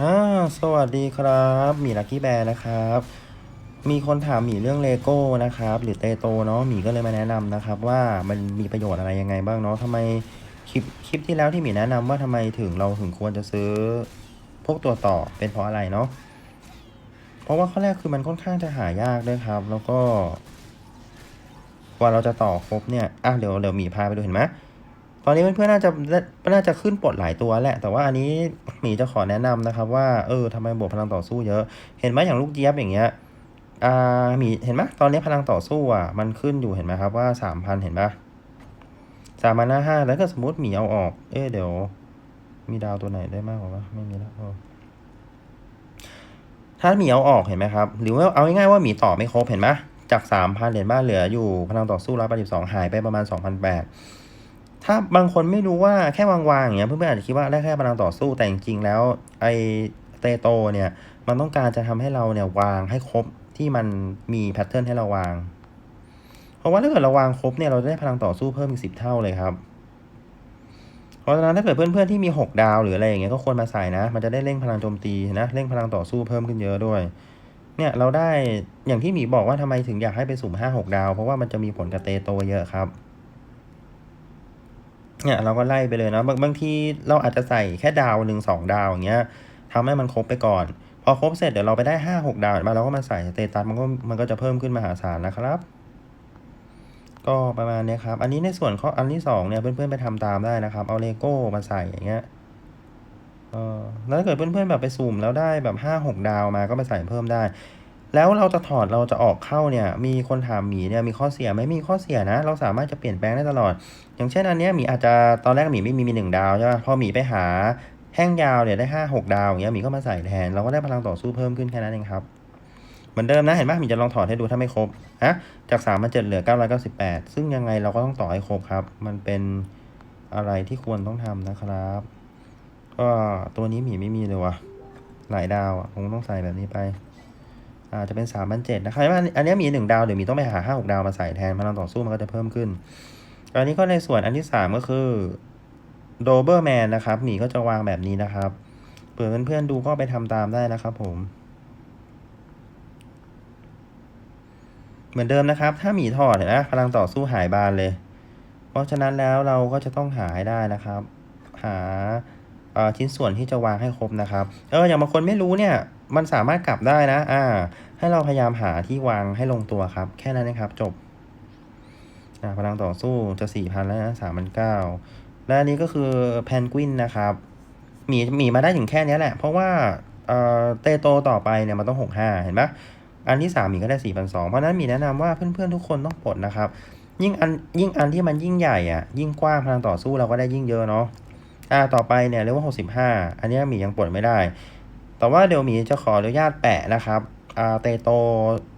อ่าสวัสดีครับหมีลักกี้แบร์นะครับ มีคนถามหมีเรื่องเลโก้นะครับ หรือเตโตเนาะหมีก็เลยมาแนะนำนะครับ ว่ามันมีประโยชน์อะไรยังไงบ้างเนาะทำไมคลิปคลิปที่แล้วที่หมีแนะนำว่าทำไมถึงเราถึงควรจะซื้อ พวกตัวต่อเป็นเพราะอะไรเนาะเพราะว่าข้อแรกคือมันค่อนข้างจะหายากด้วยครับ แล้วก็กว่าเราจะต่อครบเนี่ยอะเดี๋ยวเดี๋ยวหมีพาไปดูเห็นไหม ตอนนี้เพื่อนๆน่าจะน่าจะขึ้นปลดหลายตัวแหละ แต่ว่าอันนี้หมีจะขอแนะนำนะครับว่าเออทำไมบวกพลังต่อสู้เยอะ เห็นไหมอย่างลูกเจี๊ยบอย่างเงี้ยอ่าหมีเห็นไหมตอนนี้พลังต่อสู้อะมันขึ้นอยู่เห็นไหมครับว่าสามพันเห็นปะสามพันห้าแล้วก็สมมติหมีเอาออก เอ๊เดี๋ยว มีดาวตัวไหนได้มากกว่าไม่มีแล้วพอถ้าหมีเอาออกเห็นไหมครับ หรือว่าเอาง่ายๆว่าหมีต่อไม่ครบเห็นไหมจากสามพันเหรียญบ้านเหลืออยู่พลังต่อสู้ร้อยแปดสิบสองหายไปประมาณสองพันแปด ถ้าบางคนไม่รู้ว่าแค่วางๆอย่างเงี้ยเพื่อนๆอาจจะคิดว่าได้แค่พลังต่อสู้แต่จริงๆแล้วไอเตโตเนี่ยมันต้องการจะทำให้เราเนี่ยวางให้ครบที่มันมีแพทเทิร์นให้เราวาง เพราะว่าถ้าเกิดเราวางครบเนี่ยเราจะได้พลังต่อสู้เพิ่มอีกสิบเท่าเลยครับ เพราะฉะนั้นถ้าเกิดเพื่อนๆที่มีหกดาวหรืออะไรอย่างเงี้ยก็ควรมาใส่นะ มันจะได้เร่งพลังโจมตีนะเร่งพลังต่อสู้เพิ่มขึ้นเยอะด้วย เนี่ยเราได้อย่างที่หมีบอกว่าทำไมถึงอยากให้ไปสุ่มห้าหกดาว เพราะว่ามันจะมีผลกับเตโตเยอะครับ เนี่ยเราก็ไล่ไปเลยเนาะบางบางทีเราอาจจะใส่แค่ดาวหนึ่งสองดาวอย่างเงี้ยทำให้มันครบไปก่อน พอครบเสร็จเดี๋ยวเราไปได้ห้าหกดาวมาเราก็มาใส่สเตตัสมันก็มันก็จะเพิ่มขึ้นมหาศาลนะครับ ก็ประมาณเนี้ยครับ อันนี้ในส่วนข้ออันที่สองเนี่ยเพื่อนๆไปทำตามได้นะครับ เอาเลโก้มาใส่อย่างเงี้ยเออแล้วถ้าเกิดเพื่อนๆแบบไปสุ่มแล้วได้แบบห้าหกดาวมาก็ไปใส่เพิ่มได้ แล้วเราจะถอดเราจะออกเข้าเนี่ย มีคนถามหมีเนี่ยมีข้อเสียไหมมีข้อเสียนะ เราสามารถจะเปลี่ยนแปลงได้ตลอด อย่างเช่นอันเนี้ยหมีอาจจะตอนแรกหมีไม่มีมีหนึ่งดาวใช่ป่ะพอหมีไปหาแท่งยาวเนี่ยได้ห้าหกดาวอย่างเงี้ยหมีก็มาใส่แทน เราก็ได้พลังต่อสู้เพิ่มขึ้นแค่นั้นเองครับเหมือนเดิมนะเห็นไหมหมีจะลองถอดให้ดูถ้าไม่ครบฮะจากสามมาเจ็ดเหลือเก้าร้อยเก้าสิบแปดซึ่งยังไงเราก็ต้องต่อให้ครบครับ มันเป็นอะไรที่ควรต้องทำนะครับ ก็ตัวนี้หมีไม่มีเลยวะหลายดาวอะคงต้องใส่แบบนี้ไป อาจจะเป็นสามพันเจ็ดนะครับว่าอันนี้มีหนึ่งดาวเดี๋ยวมีต้องไปหาห้าหกดาวมาใส่แทนพลังต่อสู้มันก็จะเพิ่มขึ้น อันนี้ก็ในส่วนอันที่สามก็คือโดเบอร์แมนนะครับหมีก็จะวางแบบนี้นะครับเผื่อเพื่อนๆดูก็ไปทำตามได้นะครับผม เหมือนเดิมนะครับ ถ้าหมีถอดเห็นไหมพลังต่อสู้หายบานเลย เพราะฉะนั้นแล้วเราก็จะต้องหาให้ได้นะครับ หาชิ้นส่วนที่จะวางให้ครบนะครับ เอออย่างบางคนไม่รู้เนี่ย มันสามารถกลับได้นะ อ่า ให้เราพยายามหาที่วางให้ลงตัวครับ แค่นั้นนะครับ จบอ่าพลังต่อสู้จะสี่พันแล้วนะสามพันเก้าและอันนี้ก็คือแพนกวินนะครับ หมีหมีมาได้ถึงแค่นี้แหละ เพราะว่าเอ่อเตโตต่อไปเนี่ยมันต้องหกห้าเห็นปะอันที่สามหมีก็ได้สี่พันสองเพราะนั้นหมีแนะนำว่าเพื่อนๆทุกคนต้องปลดนะครับ ยิ่งอันยิ่งอันที่มันยิ่งใหญ่อะ ยิ่งกว้างพลังต่อสู้เราก็ได้ยิ่งเยอะเนาะอ่าต่อไปเนี่ยเรียกว่าหกสิบห้าอันนี้หมียังปลดไม่ได้ แต่ว่าเดี๋ยวมีจะขออนุญาตแปะนะครับเตโต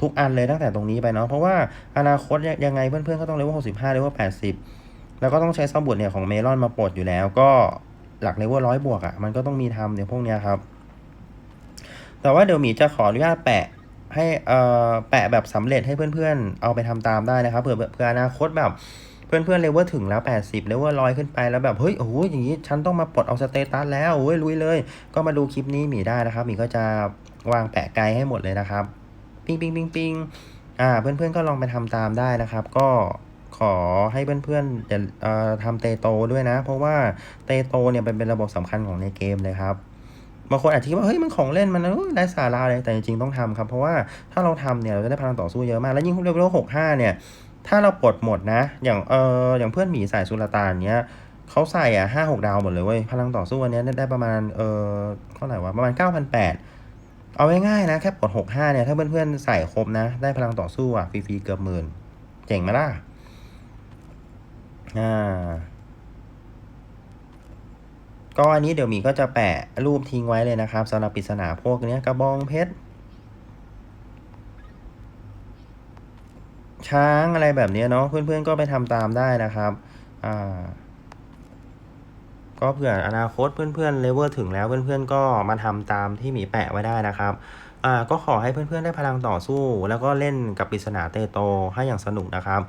ทุกอันเลยตั้งแต่ตรงนี้ไปเนาะเพราะว่าอนาคตยังไงเพื่อนๆก็ต้องเรียกว่าหกสิบห้าเรียกว่าแปดสิบแล้วก็ต้องใช้ซอมบุตเนี่ยของเมลอนมาปลดอยู่แล้ว ก็หลักเลเวลร้อยบวกอะ่ะมันก็ต้องมีทำเนี่ยพวกเนี้ยครับ แต่ว่าเดี๋ยวมีจะขออนุญาตแปะให้เอ่อแปะแบบสำเร็จให้เพื่อนๆ เอาไปทำตามได้นะครับเผื่อเผื่ออนาคตแบบ เพื่อนๆเลเวลถึงแล้ว 80 เลเวลร้อยขึ้นไปแล้วแบบ เฮ้ย โอ้โห อย่างนี้ ฉันต้องมาปลดเอาสเตตัสแล้วโอ้ยลุยเลย ก็มาดูคลิปนี้หมีได้นะครับหมีก็จะวางแปะไกด์ให้หมดเลยนะครับ ปิงปิงปิงปิงอ่า เพื่อนๆก็ลองไปทำตามได้นะครับ ก็ขอให้เพื่อนๆอย่าเอ่อทำเตโตด้วยนะ เพราะว่าเตโตเนี่ยเป็นเป็นระบบสำคัญของในเกมเลยครับบางคนอาจจะคิดว่าเฮ้ยมันของเล่นมันไร้สาระเลยแต่จริงๆต้องทำครับ เพราะว่าถ้าเราทำเนี่ยเราจะได้พลังต่อสู้เยอะมาก แล้วยิ่งเลเวลหกห้าเนี่ย ถ้าเราปลดหมดนะ อย่างเอออย่างเพื่อนหมีสายสุลต่านเนี้ยเขาใส่อะห้าหกดาวหมดเลยเว้ย พลังต่อสู้อันเนี้ยได้ประมาณเออเท่าไหร่วะ ประมาณเก้าพันแปดเอาง่ายๆนะ แค่ปลดหกห้าเนี่ย ถ้าเพื่อนๆใส่ครบนะ ได้พลังต่อสู้อะ ฟรีๆเกือบหมื่น เจ๋งไหมล่ะ อ่า ก็อันนี้เดี๋ยวหมีก็จะแปะรูปทิ้งไว้เลยนะครับสำหรับปริศนาพวกเนี้ยกระบองเพชร ช้างอะไรแบบเนี้ยเนาะเพื่อนๆก็ไปทำตามได้นะครับอ่าก็เผื่ออนาคตเพื่อนๆเลเวลถึงแล้วเพื่อนๆก็มาทำตามที่หมีแปะไว้ได้นะครับอ่าก็ขอให้เพื่อนๆได้พลังต่อสู้ แล้วก็เล่นกับปริศนาเตโตให้อย่างสนุกนะครับ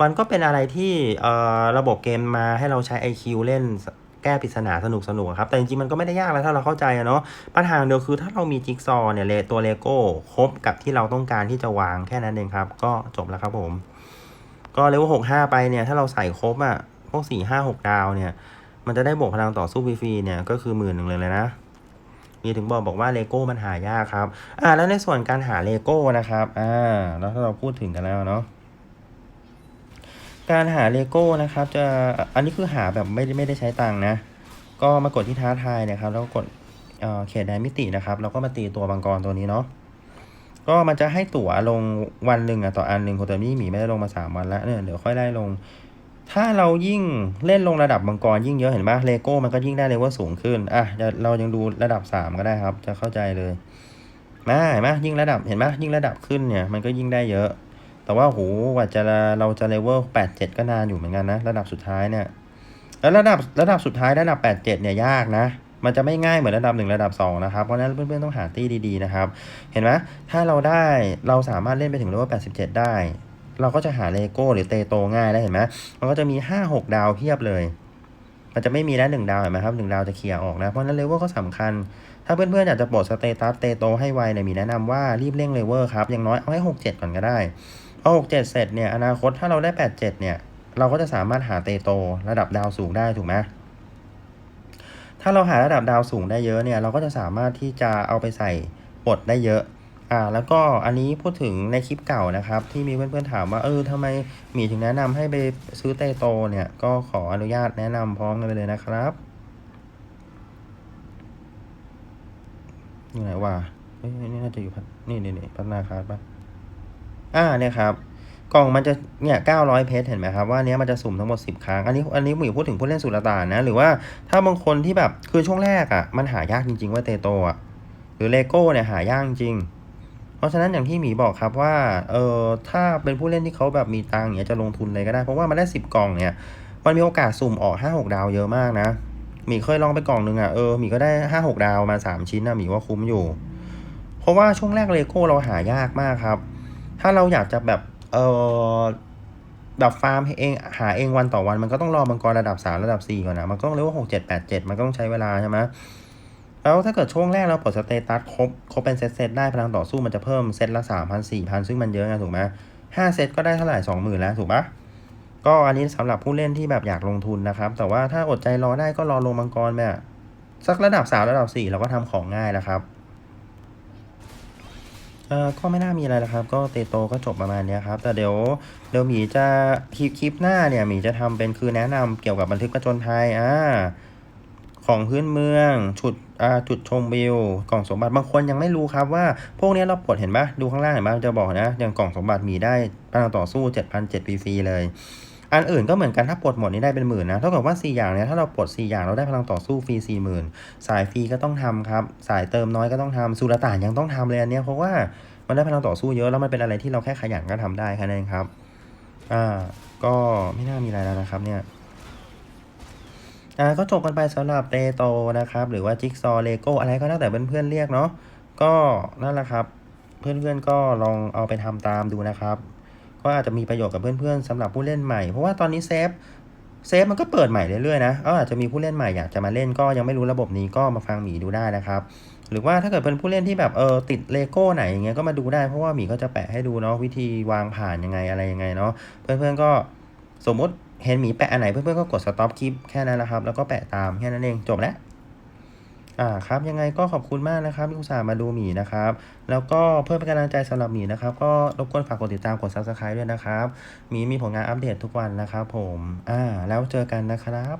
มันก็เป็นอะไรที่เอ่อระบบเกมมาให้เราใช้ IQ เล่น แก้ปริศนาสนุกสนุกครับ แต่จริงๆมันก็ไม่ได้ยากแล้วถ้าเราเข้าใจอะเนาะปัญหาเดียวคือถ้าเรามีจิ๊กซอว์เนี่ยเลตัวเลโก้ครบกับที่เราต้องการที่จะวางแค่นั้นเองครับ ก็จบแล้วครับผม ก็เลเวลหกห้าไปเนี่ยถ้าเราใส่ครบอะพวกสี่ห้าหกดาวเนี่ย มันจะได้บวกพลังต่อสู้ฟรีๆเนี่ยก็คือหมื่นหนึ่งเลยเลยนะมีถึงบอกบอกว่าเลโก้มันหายากครับ อ่า แล้วในส่วนการหาเลโก้นะครับ อ่า แล้วถ้าเราพูดถึงกันแล้วเนาะ การหาเลโก้นะครับจะอันนี้คือหาแบบไม่ได้ไม่ได้ใช้ตังค์นะ ก็มากดที่ท้าทายนะครับ แล้วกดเเขตแดนมิตินะครับ แล้วก็มาตีตัวบังกรตัวนี้เนาะก็มันจะให้ตั๋วลงวันหนึ่งอะต่ออันหนึ่งแต่นี่หมีไม่ได้ลงมาสามวันแล้วเนี่ยเดี๋ยวค่อยได้ลง ถ้าเรายิ่งเล่นลงระดับมังกรยิ่งเยอะเห็นปะเลโก้มันก็ยิ่งได้เลเวลสูงขึ้นอะเดี๋ยวเรายังดูระดับสามก็ได้ครับ จะเข้าใจเลยมาเห็นไหมยิ่งระดับเห็นไหมยิ่งระดับขึ้นเนี่ยมันก็ยิ่งได้เยอะ แต่ว่าโหกว่าจะเราจะเลเวลแปดเจ็ดก็นานอยู่เหมือนกันนะ ระดับสุดท้ายเนี่ย แล้วระดับระดับสุดท้ายระดับแปดเจ็ดเนี่ยยากนะ มันจะไม่ง่ายเหมือนระดับหนึ่งระดับสองนะครับ เพราะนั้นเพื่อนๆต้องหาตี้ดีๆนะครับ เห็นไหมถ้าเราได้เราสามารถเล่นไปถึงเลเวล87ได้ เราก็จะหาเลโก้หรือเตโตง่ายแล้เห็นไหมมันก็จะมี5 6ดาวเพียบเลย มันจะไม่มีแล้วหนึ่งดาวเห็นไหมครับหนึ่งดาวจะเคลียร์ออกนะ เพราะนั้นเลเวลก็สำคัญถ้าเพื่อนๆอยากจะปลดสเตตัสเตโตให้ไวเนี่ยมีแนะนำว่ารีบเร่งเลเวลครับอย่างน้อยเอาให้6 7ก่อนก็ได้ พอ6 7เจ็ดเสร็จเนี่ยอนาคตถ้าเราได้8 7เจ็ดเนี่ย เราก็จะสามารถหาเตโตระดับดาวสูงได้ถูกไหมถ้าเราหาระดับดาวสูงได้เยอะเนี่ย เราก็จะสามารถที่จะเอาไปใส่บทได้เยอะอ่าแล้วก็อันนี้พูดถึงในคลิปเก่านะครับ ที่มีเพื่อนๆถามว่าเออทำไมหมีถึงแนะนำให้ไปซื้อเตโตเนี่ย ก็ขออนุญาตแนะนำพร้อมกันไปเลยนะครับอยู่ไหนวะเฮ้ยนี่น่าจะอยู่พัฒนี่นี่นี่พัฒนาคาร์ดปะ อ่าเนี่ยครับกล่องมันจะเนี่ย900เพชรเห็นไหมครับว่าเนี้ยมันจะสุ่มทั้งหมด 10 ครั้ง อันนี้อันนี้หมูพูดถึงผู้เล่นสุลต่านนะ หรือว่าถ้าบางคนที่แบบคือช่วงแรกอะ่ะมันหายากจริง ๆ ว่าเตโตอะหรือเลโก้เนี่ยหายากจริง เพราะฉะนั้นอย่างที่หมีบอกครับว่าเออถ้าเป็นผู้เล่นที่เขาแบบมีตังค์เนี่ยจะลงทุนเลยก็ได้ เพราะว่ามันได้ 10 กล่องเนี่ยมันมีโอกาสสุ่มออก5-6ดาวเยอะมากนะหมีเคยลองไปกล่องหนึ่งอะเออหมีก็ได้5-6ดาวมา3ชิ้นนะหมีว่าคุ้มอยู่ เพราะว่าช่วงแรกเลโก้เราหายากมากครับ ถ้าเราอยากจะแบบเออแบบฟาร์มเองหาเองวันต่อวันมันก็ต้องรอมังกรระดับ3ระดับ4ก่อนนะมันก็ต้องเรียกว่า6 7 8 7มันก็ต้องใช้เวลาใช่ไหมแล้วถ้าเกิดช่วงแรกเราปลดสเตตัสครบครบเป็นเซตเซตได้พลังต่อสู้มันจะเพิ่มเซตละ3 0 0 0 4 0 0ซึ่งมันเยอะไงถูกไหมห้าเซตก็ได้เท่าไหร่20,000แล้วถูกปะก็อันนี้สำหรับผู้เล่นที่แบบอยากลงทุนนะครับ แต่ว่าถ้าอดใจรอได้ก็รอลงมังกรแบบสักระดับ3ระดับ4เราก็ทำของง่ายแล้วครับ เอ่อก็ไม่น่ามีอะไรแล้วครับ ก็เตโตก็จบประมาณเนี้ยครับ แต่เดี๋ยวเดี๋ยวหมีจะคลิปคลิปหน้าเนี่ยหมีจะทำเป็นคือแนะนำเกี่ยวกับบันทึกประจนภัยอ่าของพื้นเมืองจุดอ่าจุดชมวิวกล่องสมบัติบางคนยังไม่รู้ครับว่าพวกเนี้ยเราปลดเห็นปะดูข้างล่างเห็นปะมันจะบอกนะอย่างกล่องสมบัติมีได้พลังต่อสู้7,007ปีฟรีเลย อันอื่นก็เหมือนกันถ้าปลดหมดนี้ได้เป็นหมื่นนะเท่ากับว่า 4 อย่างเนี้ยถ้าเราปลด 4 อย่างเราได้พลังต่อสู้ฟรี4 0,000 สายฟรีก็ต้องทำครับ สายเติมน้อยก็ต้องทำสุรต่านยังต้องทำเลยอันเนี้ยเพราะว่ามันได้พลังต่อสู้เยอะแล้วมันเป็นอะไรที่เราแค่ขยันก็ทำได้แค่นั้นครับอ่าก็ไม่น่ามีอะไรแล้วนะครับเนี่ยอ่าก็จบกันไปสำหรับเตโตนะครับ หรือว่าจิ๊กซอเลโก้อะไรก็แล้วแต่เพื่อนๆเรียกเนาะก็นั่นแหละครับ เพื่อนๆก็ลองเอาไปทำตามดูนะครับ ก็อาจจะมีประโยชน์กับเพื่อนๆสำหรับผู้เล่นใหม่ เพราะว่าตอนนี้เซฟเซฟมันก็เปิดใหม่เรื่อยๆนะก็อาจจะมีผู้เล่นใหม่อยากจะมาเล่นก็ยังไม่รู้ระบบนี้ก็มาฟังหมีดูได้นะครับหรือว่าถ้าเกิดเป็นผู้เล่นที่แบบเออติดเลโก้ไหนอย่างเงี้ยก็มาดูได้เพราะว่าหมีก็จะแปะให้ดูเนาะวิธีวางผ่านยังไงอะไรยังไงเนาะเพื่อนๆก็สมมติเห็นหมีแปะอันไหนเพื่อนๆก็กดสต็อปคลิปแค่นั้นแหละครับแล้วก็แปะตามแค่นั้นเองจบแล้ว อ่าครับยังไงก็ขอบคุณมากนะครับที่อุตส่าห์มาดูหมีนะครับ แล้วก็เพื่อเป็นกำลังใจสำหรับหมีนะครับ ก็รบกวนฝากกดติดตามกด subscribe ด้วยนะครับหมีมีผลงานอัปเดตทุกวันนะครับ ผมอ่าแล้วเจอกันนะครับ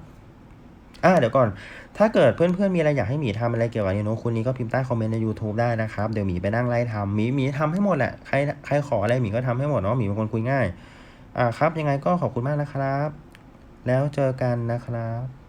อ่าเดี๋ยวก่อน ถ้าเกิดเพื่อนๆมีอะไรอยากให้หมีทำอะไรเกี่ยวกับนิโนคุณนี้ก็พิมพ์ใต้คอมเมนต์ใน YouTube ได้นะครับ เดี๋ยวหมีไปนั่งไล่ทำหมีหมีทำให้หมดแหละใครใครขออะไรหมีก็ทำให้หมดเนาะหมีเป็นคนคุยง่ายอ่าครับ ยังไงก็ขอบคุณมากนะครับ แล้วเจอกันนะครับ